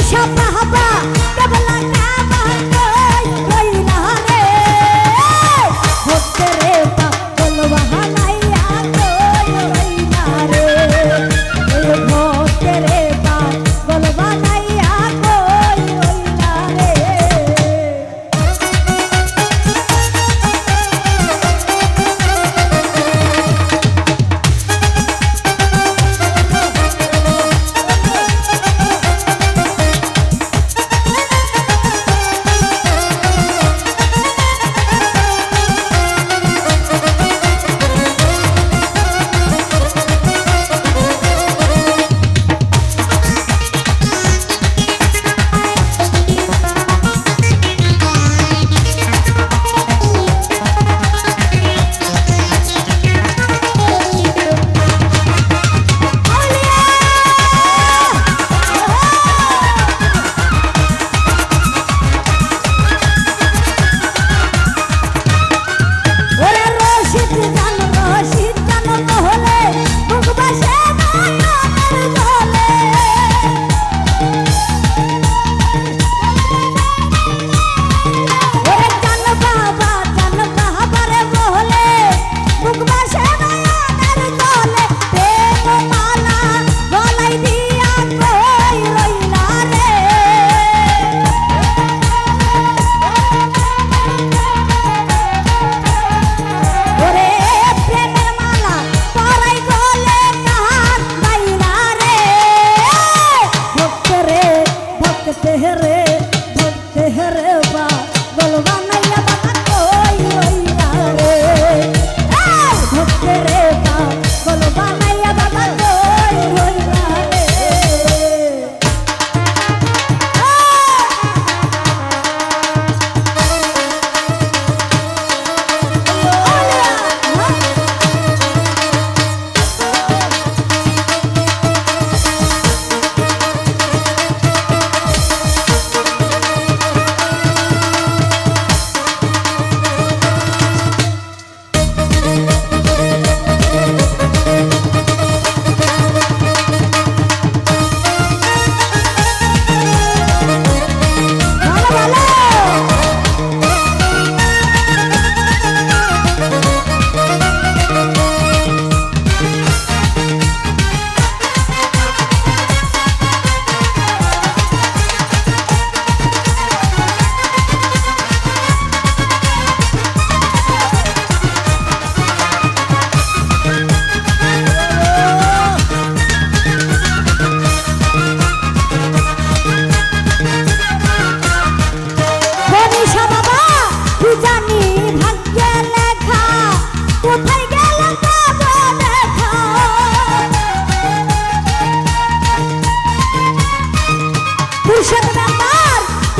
হিসাব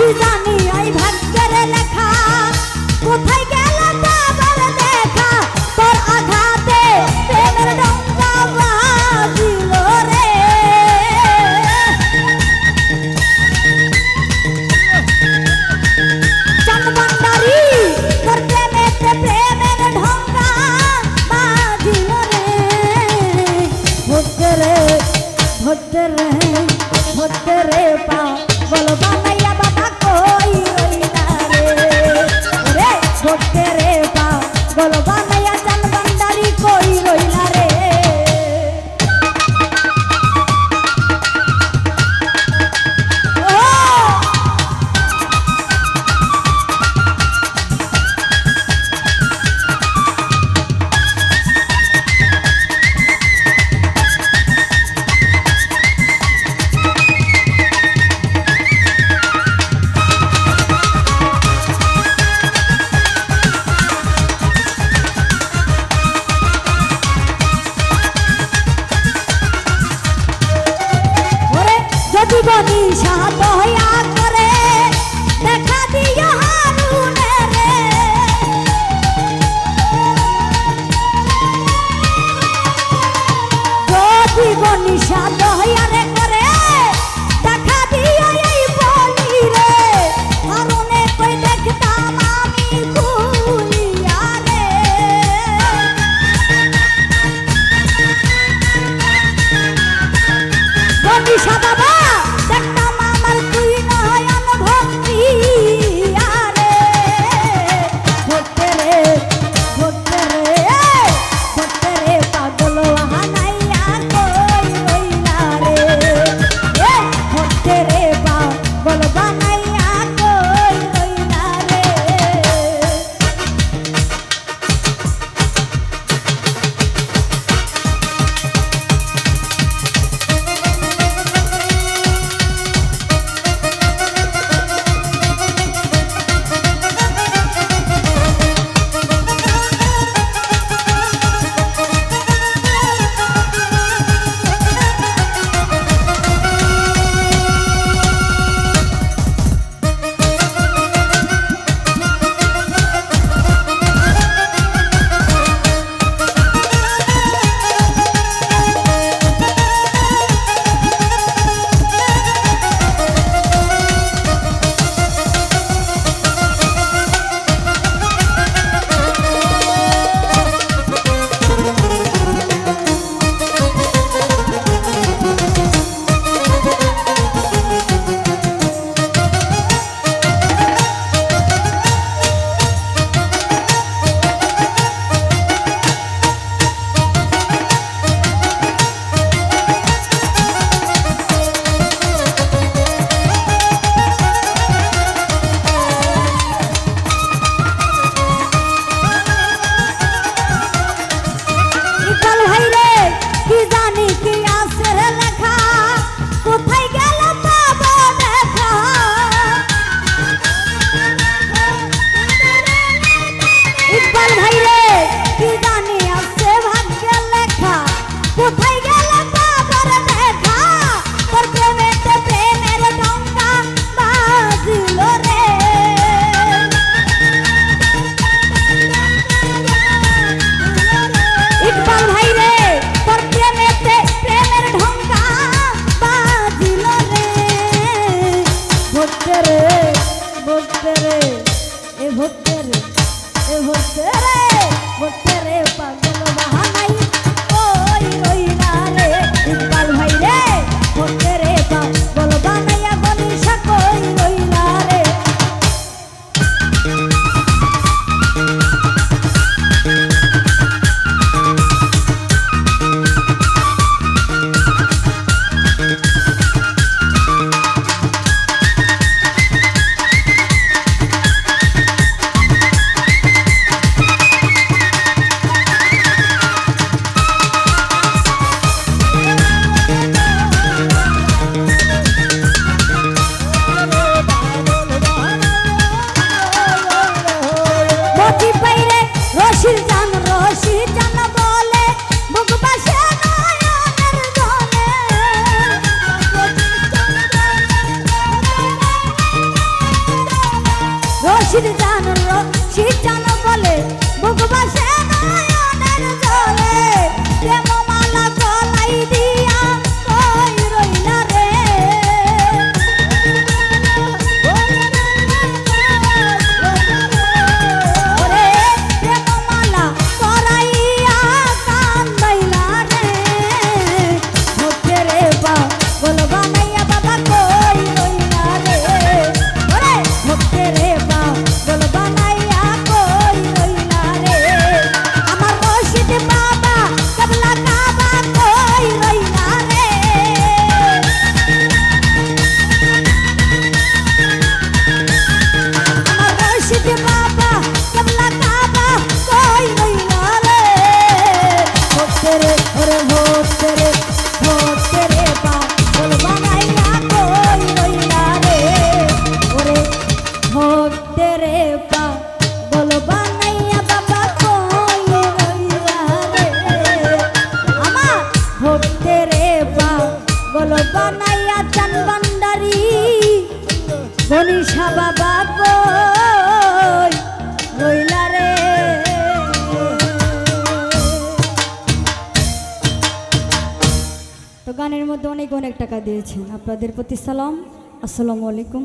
কি জানি আচান বাবা রে? তো গানের মধ্যে অনেক অনেক টাকা দিয়েছেন। আপনাদের প্রতি সালাম। আসসালামু আলাইকুম।